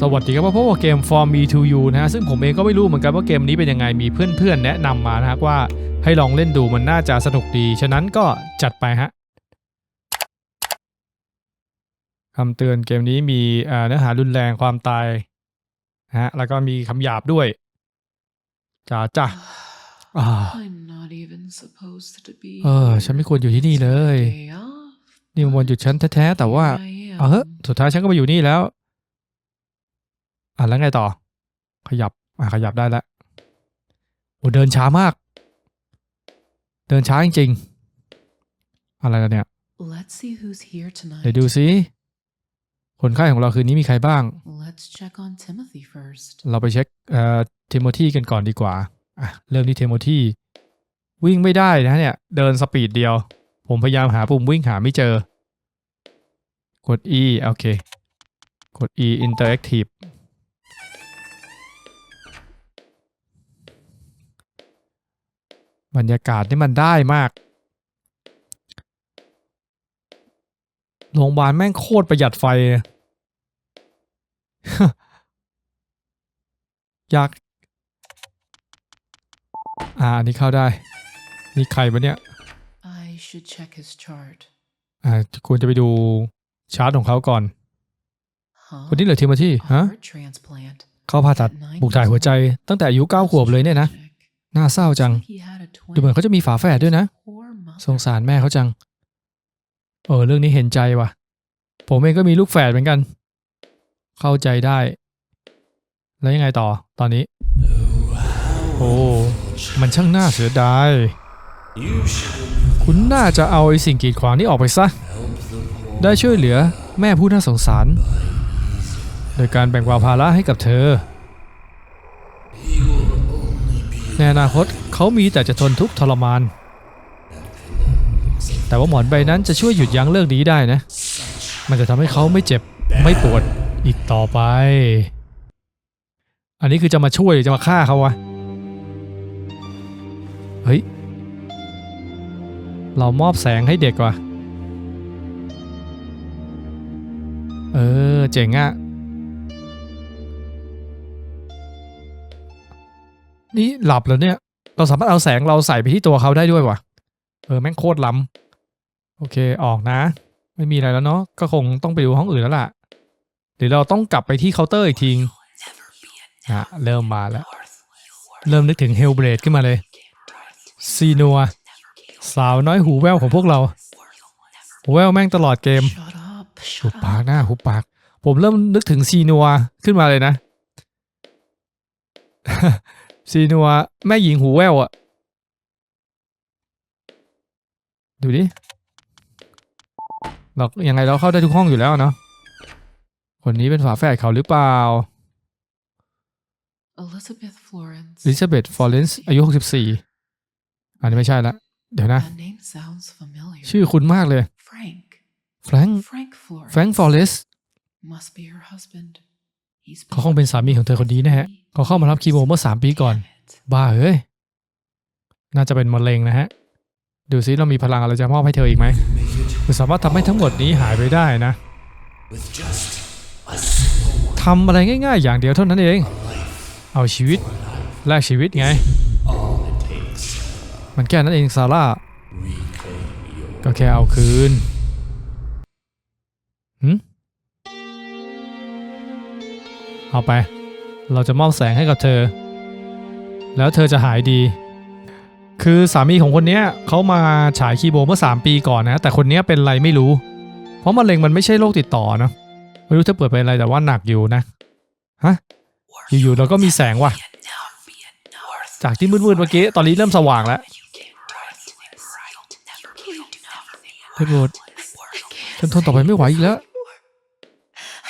สวัสดีครับพบกับเกม For Me to You นะฮะซึ่งผมเองก็ไม่รู้เหมือนกันว่าเกมนี้เป็นยังไงมีเพื่อนๆ แนะนำมานะครับว่าให้ลองเล่นดูมันน่าจะสนุกดี ฉะนั้นก็จัดไปฮะคำเตือนเกมนี้มีเอ่อเนื้อหารุนแรงความตายนะฮะแล้วก็มีคำหยาบด้วยจ้าจ้าอ่า I'm not even supposed to be เออ ฉันไม่ควรอยู่ที่นี่เลย Day off, นี่มันวันหยุดฉันแท้ๆแต่ว่า I am. เอาเฮ้ยสุดท้ายฉันก็มาอยู่นี่แล้ว อะแล้วไงต่อ ขยับ อะขยับได้แล้วโอ้เดินช้ามาก เดินช้าจริงๆ อะไรกันเนี่ย Let's see who's here เดี๋ยว tonight. ดูซิคนไข้ของเราคืนนี้มีใครบ้าง Let's check on Timothy first. เราไปเช็คเอ่อเทโมธีกันก่อนดีกว่าอะเริ่มที่เทโมธีวิ่งไม่ได้นะเนี่ย เดินสปีดเดียว ผมพยายามหาปุ่มวิ่งหาไม่เจอ กด E โอเค กด E interactive บรรยากาศนี่มันได้มาก โรงพยาบาลแม่งโคตรประหยัดไฟเลยอยาก อ่า อันนี้เข้าได้ นี่ใครปะเนี่ย I should check his chart. อ่าควรจะไปดูชาร์ตของเขาก่อน Huh? คนนี้เหรอทีมาที่ A ฮะ heart transplant. เขาผ่าตัด At nine บุกถ่ายหัวใจ years ตั้งแต่อายุเก้าขวบเลยเนี่ยนะ Tragic. น่าเศร้าจัง Looks like he had a twin. ดูเหมือนเขาจะมีฝาแฝดด้วยนะ Poor mother. สงสารแม่เขาจัง เออ เรื่องนี้เห็นใจว่ะ ผมเองก็มีลูกแฝดเหมือนกัน เข้าใจได้ แล้วยังไงต่อตอนนี้ โอ้ มันช่างน่าเสียดาย คุณน่าจะเอาไอ้สิ่งกีดขวางนี้ออกไปซะ ได้ช่วยเหลือแม่ผู้น่าสงสาร โดยการแบ่งเบาภาระให้กับเธอ ในอนาคตเขามีแต่จะทนทุกข์ทรมาน แต่ว่าหมอนใบนั้นจะช่วยหยุดยั้งเรื่องนี้ได้นะ มันจะทำให้เขาไม่เจ็บไม่ปวดอีกต่อไป อันนี้คือจะมาช่วยหรือจะมาฆ่าเขาวะ เฮ้ย เรามอบแสงให้เด็กว่ะ เออ เจ๋งอะ นี่หลับแล้วเนี่ย เราสามารถเอาแสงเราใส่ไปที่ตัวเขาได้ด้วยว่ะเออแม่งโคตรล้ำโอเคออกนะ ไม่มีอะไรแล้วเนาะก็คงต้องไปดูห้องอื่นแล้วล่ะหรือเราต้องกลับไปที่เคาน์เตอร์อีกทีอะเริ่มมาแล้ว เริ่มนึกถึงเฮลเบรดขึ้นมาเลยซีนัวสาวน้อยหูแววของพวกเรา หูแววแม่งตลอดเกมหุบปากหน้าหุบปาก ผมเริ่มนึกถึงซีนัวขึ้นมาเลยนะ ซีนัวแม่หญิงหูแววอะดูดิเรายังไงเราเข้าได้ทุกห้องอยู่แล้วเนาะคนนี้เป็นฝาแฝดเขาหรือเปล่า Elizabeth Florence. ลิซาเบธฟอร์เรนซ์อายุ 64 อันนี้ไม่ใช่ละ เดี๋ยวนะ That name sounds familiar. ชื่อคุณมากเลย Frank. แฟรงค์ Frank Florence. แฟรงค์ฟอร์เรนซ์ เขาคงเป็นสามีของเธอคนนี้นะฮะเขาเข้ามารับคีโมเมื่อ3ปีก่อน บ้าเอ้ย น่าจะเป็นมะเร็งนะฮะ ดูซิเรามีพลังอะไรจะมอบให้เธออีกไหมคุณสามารถทำให้ทั้งหมดนี้หายไปได้นะทำอะไรง่าย ๆ อย่างเดียวเท่านั้นเอง เอาชีวิตแลกชีวิตไง มันแค่นั้นเองซาร่า ก็แค่เอาคืนหืม เอาไป เราจะมอบแสงให้กับเธอ แล้วเธอจะหายดี คือสามีของคนเนี้ยเขามาฉายคีโบเมื่อ 3 ปีก่อนนะ แต่คนเนี้ยเป็นอะไรไม่รู้ เพราะมะเร็งมันไม่ใช่โรคติดต่อนะไม่รู้จะเปิดเป็นอะไรแต่ว่าหนักอยู่นะ ฮะ อยู่ๆเราก็มีแสงว่ะ จากที่มืดๆเมื่อกี้ ตอนนี้เริ่มสว่างแล้วเฮ้ยโบดฉันทนต่อไปไม่ไหวอีกแล้ว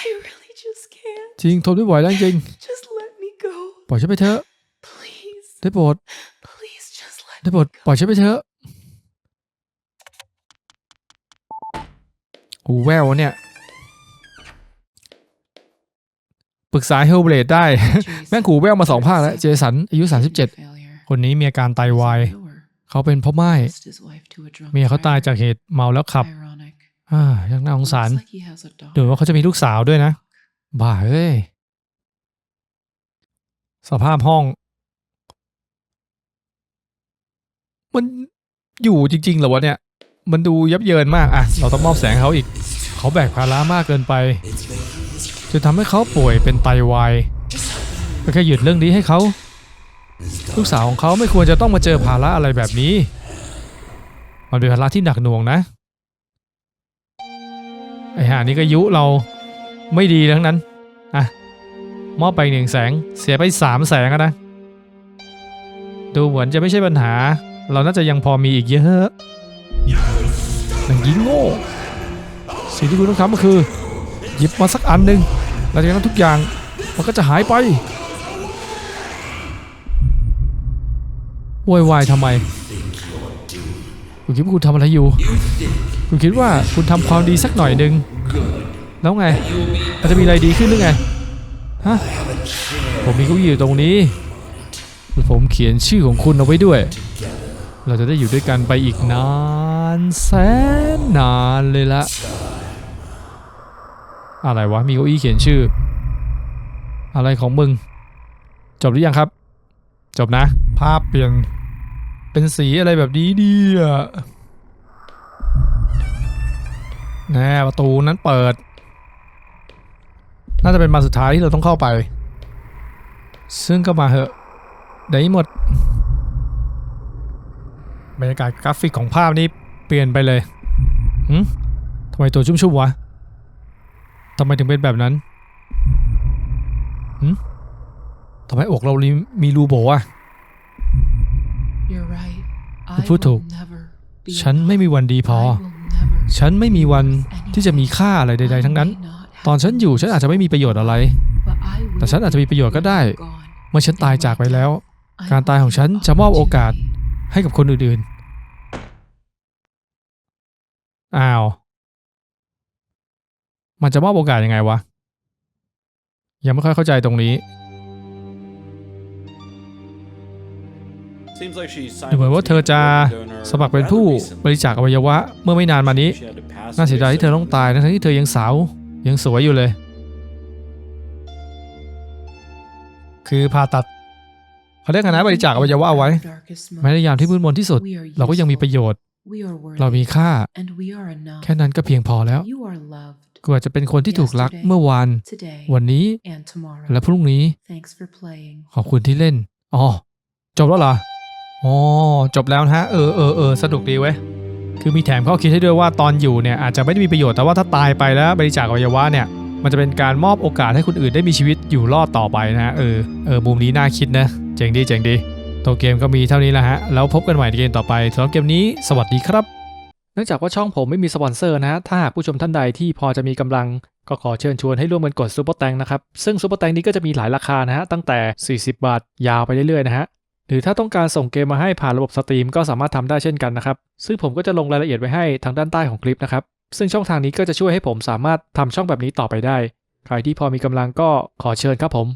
I really just can't. จริงทนไม่ไหวแล้วจริง Just let me go. ปล่อยฉันไปเถอะ Please. ได้โปรด Please just let ได้โปรดปล่อยฉันไปเถอะหูแววเนี่ย ปรึกษาเฮลเบลดได้ แม่งหูแววมาสองภาคแล้ว เจสันอายุ 37 คนนี้มีอาการไตวาย เขาเป็นพ่อไม้เมียเขาตายจากเหตุเมาแล้วขับ อ่ายังน่าสงสารดูว่าเขาจะมีลูกสาวด้วยนะ บ้าเอ้ย สภาพห้อง มันอยู่จริงๆเหรอวะเนี่ย มันดูยับเยินมาก อะ เราต้องมอบแสงเขาอีก เขาแบกภาระมากเกินไป จะทำให้เขาป่วยเป็นไตวายก็แค่หยุดเรื่องนี้ให้เขา ลูกสาวของเขาไม่ควรจะต้องมาเจอภาระอะไรแบบนี้ มันเป็นภาระที่หนักหน่วงนะ ไอหานี่ก็ยุเรา ไม่ดีทั้งนั้น อะ มอบไปหนึ่งแสง เสียไปสามแสงนะ ดูเหมือนจะไม่ใช่ปัญหา เราน่าจะยังพอมีอีกเยอะหนังยิงโง่ สิ่งที่คุณต้องทำก็คือ หยิบมาสักอันหนึ่งแล้วจากนั้นทุกอย่างมันก็จะหายไปวยวายทำไม คุณคิดว่าคุณทำอะไรอยู่ คุณคิดว่าคุณทำความดีสักหน่อยหนึ่งแล้วไง อาจจะมีอะไรดีขึ้นหรือไงฮะผมมีเก้าอี้อยู่ตรงนี้และผมเขียนชื่อของคุณเอาไว้ด้วย เราจะได้อยู่ด้วยกันไปอีกนานแสนนานเลยละ อะไรวะ มีเก้าอี้เขียนชื่อ อะไรของมึง จบหรือยังครับ จบนะ ภาพเปลี่ยน เป็นสีอะไรแบบนี้ดีอะแน่ประตูนั้นเปิด น่าจะเป็นบานสุดท้ายที่เราต้องเข้าไป ซึ่งก็มาเหอะได้หมด บรรยากาศกราฟิกของภาพนี้เปลี่ยนไปเลยหืมทำไมตัวชุ่มๆวะทำไมถึงเป็นแบบนั้นหืมทำไมอกเรามีรูโบอะ You're right. คุณพูดถูก ฉันไม่มีวันดีพอ ฉันไม่มีวันที่จะมีค่าอะไรใด ๆ ทั้งนั้น ตอนฉันอยู่ฉันอาจจะไม่มีประโยชน์อะไร แต่ฉันอาจจะมีประโยชน์ก็ได้ เมื่อฉันตายจากไปแล้ว การตายของฉันจะมอบโอกาสให้กับคนอื่นๆ อ้าว มันจะมอบโอกาสยังไงวะ ยังไม่ค่อยเข้าใจตรงนี้ดูเหมือนว่าเธอจะสมัครเป็นผู้บริจาคอวัยวะเมื่อไม่นานมานี้ น่าเสียดายที่เธอต้องตายทั้งๆที่เธอยังสาว ยังสวยอยู่เลย คือผ่าตัดเขาเรียกกันนะบริจาคอวัยวะเอาไว้แม้ในยามที่มืดมนที่สุด เราก็ยังมีประโยชน์ เรามีค่า แค่นั้นก็เพียงพอแล้วกูอาจะเป็นคนที่ถูกรักเมื่อวาน วันนี้ และพรุ่งนี้ ขอบคุณที่เล่น อ๋อ จบแล้วเหรอ อ๋อ จบแล้วฮะ เออเออเออสนุกดีเว้ย คือมีแถมข้อคิดให้ด้วยว่าตอนอยู่เนี่ยอาจจะไม่ได้มีประโยชน์แต่ว่าถ้าตายไปแล้วบริจาคอวัยวะเนี่ยมันจะเป็นการมอบโอกาสให้คนอื่นได้มีชีวิตอยู่รอดต่อไปนะฮะเออเออมุมนี้น่าคิดนะเจ๋งดีเจ๋งดีตัวเกมก็มีเท่านี้แหละฮะแล้วพบกันใหม่ในเกมต่อไปสำหรับเกมนี้สวัสดีครับเนื่องจากว่าช่องผมไม่มีสปอนเซอร์นะฮะ ถ้าหากผู้ชมท่านใดที่พอจะมีกำลัง ก็ขอเชิญชวนให้ร่วมกันกดซูเปอร์แตงนะครับ ซึ่งซูเปอร์แตงนี้ก็จะมีหลายราคานะฮะ ตั้งแต่ 40 บาทยาวไปเรื่อยๆนะฮะ หรือถ้าต้องการส่งเกมมาให้ผ่านระบบสตรีมก็สามารถทำได้เช่นกันนะครับ ซึ่งผมก็จะลงรายละเอียดไว้ให้ทางด้านใต้ของคลิปนะครับ ซึ่งช่องทางนี้ก็จะช่วยให้ผมสามารถทำช่องแบบนี้ต่อไปได้ ใครที่พอมีกำลังก็ขอเชิญครับผม